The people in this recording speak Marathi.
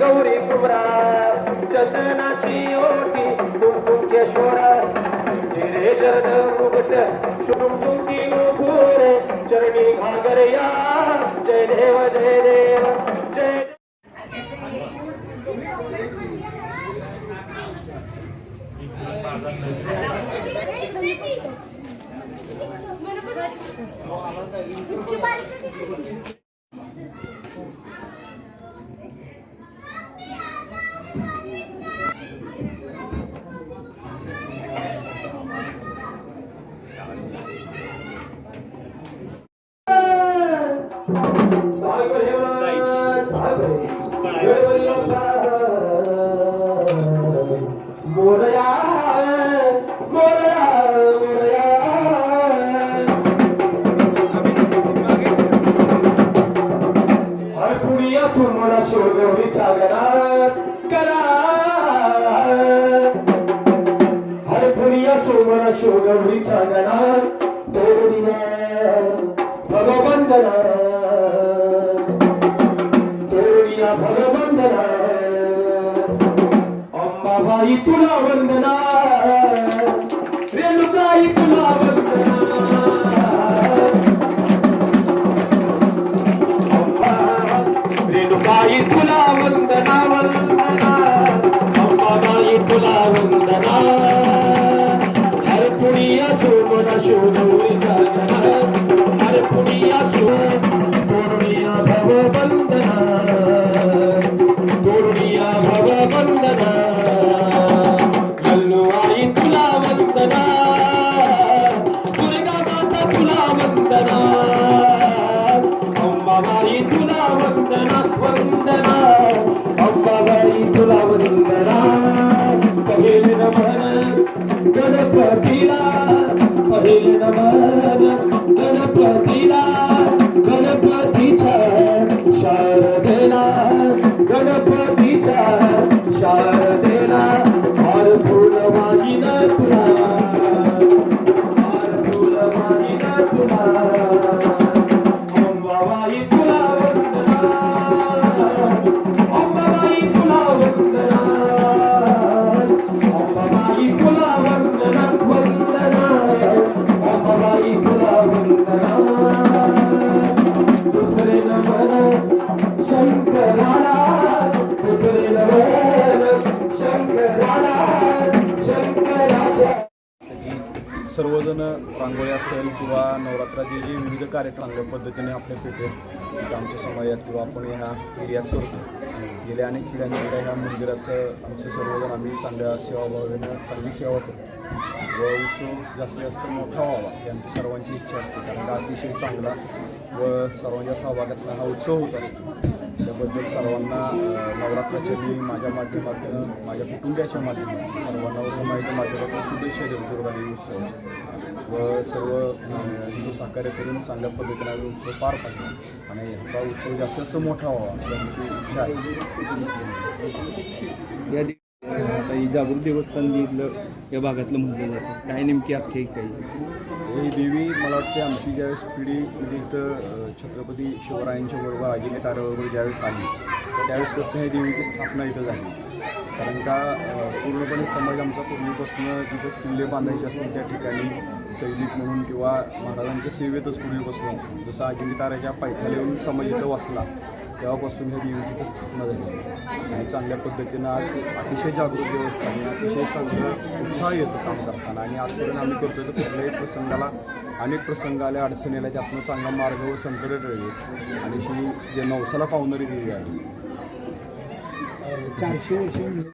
गौरी कुमरा चंदनाची ओटी कुमकुम केशोरा तेरे चरण मुकुट शुभम तुमची नुपुरे चरणी घागरया जय देव जय सागर हेवा सागर कुडिया सुमना शिवगौरीच्या घरात करा हर शिवगौरीच्या घरात तोरडीला भगवंतना तोरडिया भगवंतना अंबाबाई तुला वंदना. रेणुकाई तुला वंदना. আরে পুরিয়া সু পুরিয়া ভগবন্দ गणपतीला गणपतीच्या शारदेला गणपतीच्या शारदेला हार फुल मागिन तुला हार फुल मागिन तुला. सर्वजण रांगोळी असेल किंवा नवरात्राचे जे विविध कार्यक्रम चांगल्या पद्धतीने आपल्या पेठेत आमच्या समाजात किंवा आपण ह्या एरियात करतो. गेल्या अनेक पिढ्यांमध्ये ह्या मंदिराचं आमचे सर्वजण आम्ही चांगल्या सेवाभावानं चांगली सेवा करतो. व उत्सव जास्तीत जास्त मोठा व्हावा ही आमची सर्वांची इच्छा असते. कारण अतिशय चांगला व सर्वांच्या सहभागातला हा उत्सव होत असतो. त्याबद्दल सर्वांना नवरात्राच्या मी माझ्या माध्यमातून माझ्या कुटुंबियाच्या माध्यमातून सर्वांना व समाजाच्या माध्यमातून शुभेच्छा देऊ दुर्गादेवी उत्सव व सर्व हिंदू सहकार्य करून चांगल्या पद्धतीने आम्ही उत्सव पार पाडला. आणि ह्याचा उत्सव जास्तीत जास्त मोठा व्हावा त्यांची इच्छा आहे. आता ही जागृत देवस्थान जे इथलं या भागातलं म्हटलं जातं. काय नेमकी आख्यायिका काही हो, ही देवी मला वाटते आमची ज्यावेळेस पिढी म्हणजे इथं छत्रपती शिवरायांच्या बरोबर आजीने ताराबरोबर ज्यावेळेस आली तर त्यावेळेसपासून ही देवीची स्थापना इथं झाली. कारण का पूर्णपणे समाज आमचा पूर्वीपासून तिथं किल्ले बांधायचे असतील त्या ठिकाणी सैनिक म्हणून किंवा महाराजांच्या सेवेतच पूर्वीपासून जसं आजीने ताराच्या पायथ्याला येऊन समाज इथं वसला तेव्हापासून हे नियोजित स्थापना झाली आणि चांगल्या पद्धतीनं आज अतिशय जागृत व्यवस्था आणि अतिशय चांगलं उत्साह येतो काम करताना. आणि आजपर्यंत आम्ही करतो तर कुठल्याही प्रसंगाला अनेक प्रसंग आले अडचणी आल्या त्यातनं चांगला मार्ग व संकट राहिले आणि ही जे नवसाला पावणारी दिली आहे. चारशे वर्ष